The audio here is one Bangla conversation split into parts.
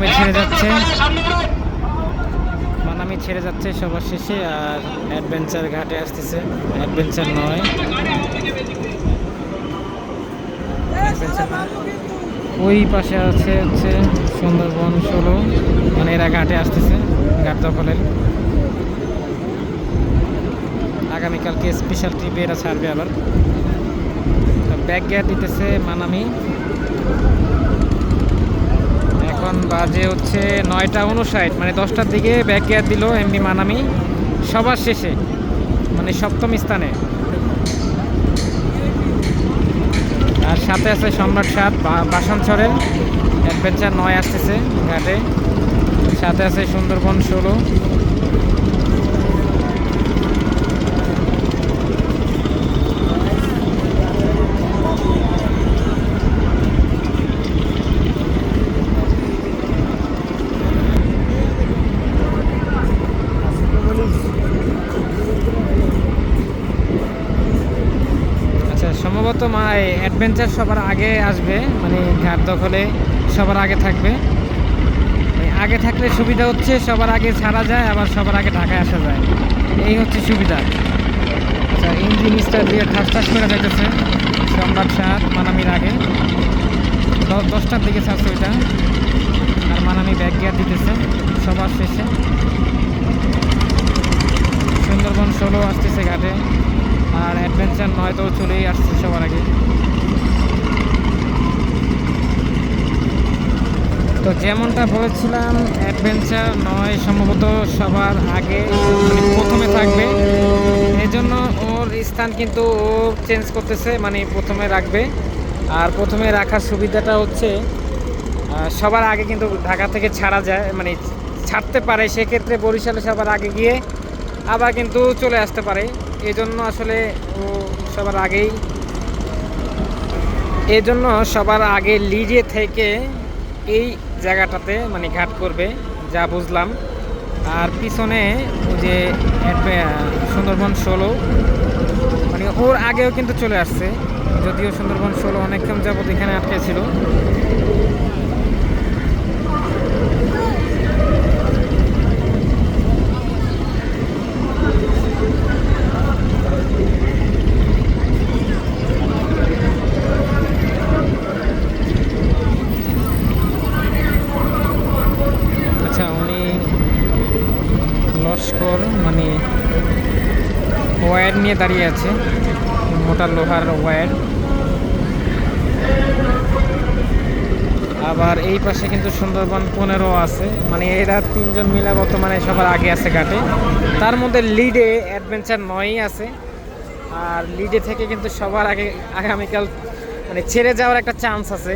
মানামি ছেড়ে যাচ্ছে। মানামি ছেড়ে যাচ্ছে সবার শেষে আর অ্যাডভেঞ্চার ঘাটে আসতেছে। অ্যাডভেঞ্চার নয়। ওই পাশে আছে হচ্ছে সুন্দরবন ষোলো। মানে এরা ঘাটে আসতেছে ঘাট দখলের। আগামীকালকে স্পেশাল ট্রিপে এরা ছাড়বে আবার। ব্যাগ গিয়ার দিতেছে মানামি। এখন বাজে হচ্ছে নয়টা উনষাট মানে দশটার দিকে ব্যাক গিয়ার দিল এমনি মানামি, সবার শেষে মানে সপ্তম স্থানে। আর সাথে আছে সম্রাট সাত বাসানছরের অ্যাডভেঞ্চার নয় আসতেছে ঘাটে। সাথে আছে সুন্দরবন ষোলো আচ্ছা সম্ভবত অ্যাডভেঞ্চার সবার আগে আসবে মানে ঘাট দখলে সবার আগে থাকবে। আগে থাকলে সুবিধা হচ্ছে সবার আগে ছাড়া যায়, আবার সবার আগে ঢাকায় আসা যায়। এই হচ্ছে সুবিধা। আচ্ছা ইঞ্জিন স্টার দিয়ে ঠাস ঠাস করে যাইতেছে, সম্রাট সাত মানামির আগে। দশ দশটার দিকে ছাড়ছে ওইটা। আর মানামি ব্যাগ গিয়ার দিতেছে সবার শেষে। সুন্দরবন ষোলো আসতেছে ঘাটে। আর অ্যাডভেঞ্চার নয় তো চলেই আসছে সবার আগে। তো যেমনটা বলেছিলাম অ্যাডভেঞ্চার নয় সম্ভবত সবার আগে প্রথমে থাকবে। এই জন্য ওর স্থান কিন্তু ও চেঞ্জ করতেছে মানে প্রথমে রাখবে। আর প্রথমে রাখার সুবিধাটা হচ্ছে সবার আগে কিন্তু ঢাকা থেকে ছাড়া যায় মানে ছাড়তে পারে। সেক্ষেত্রে বরিশালে সবার আগে গিয়ে আবার কিন্তু চলে আসতে পারে। এই জন্য আসলে ও সবার আগেই এই জন্য সবার আগে লিজে থেকে এই জায়গাটাতে মানে ঘাট করবে, যা বুঝলাম। আর পিছনে যে সুন্দরবন ষোলো মানে ওর আগেও কিন্তু চলে আসছে, যদিও সুন্দরবন ষোলো অনেকক্ষণ যাবত এখানে আটকে ছিল আচ্ছা উনি লস্কর মানে ওয়্যার নিয়ে দাঁড়িয়ে আছে, মোটা লোহার ওয়্যার। আবার এই পাশে কিন্তু সুন্দরবন পনেরো আছে মানে এরা তিনজন মিলে বর্তমানে সবার আগে আছে ঘাটে। তার মধ্যে লিডে অ্যাডভেঞ্চার নয়ই আছে, আর লিডে থেকে কিন্তু সবার আগে আগামীকাল মানে ছেড়ে যাওয়ার একটা চান্স আছে।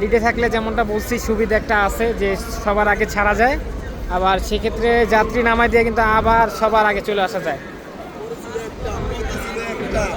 লিডে থাকলে যেমনটা বলছি, সুবিধা একটা আছে যে সবার আগে ছাড়া যায়। আবার সেক্ষেত্রে যাত্রী নামাই দিয়ে কিন্তু আবার সবার আগে চলে আসা যায়।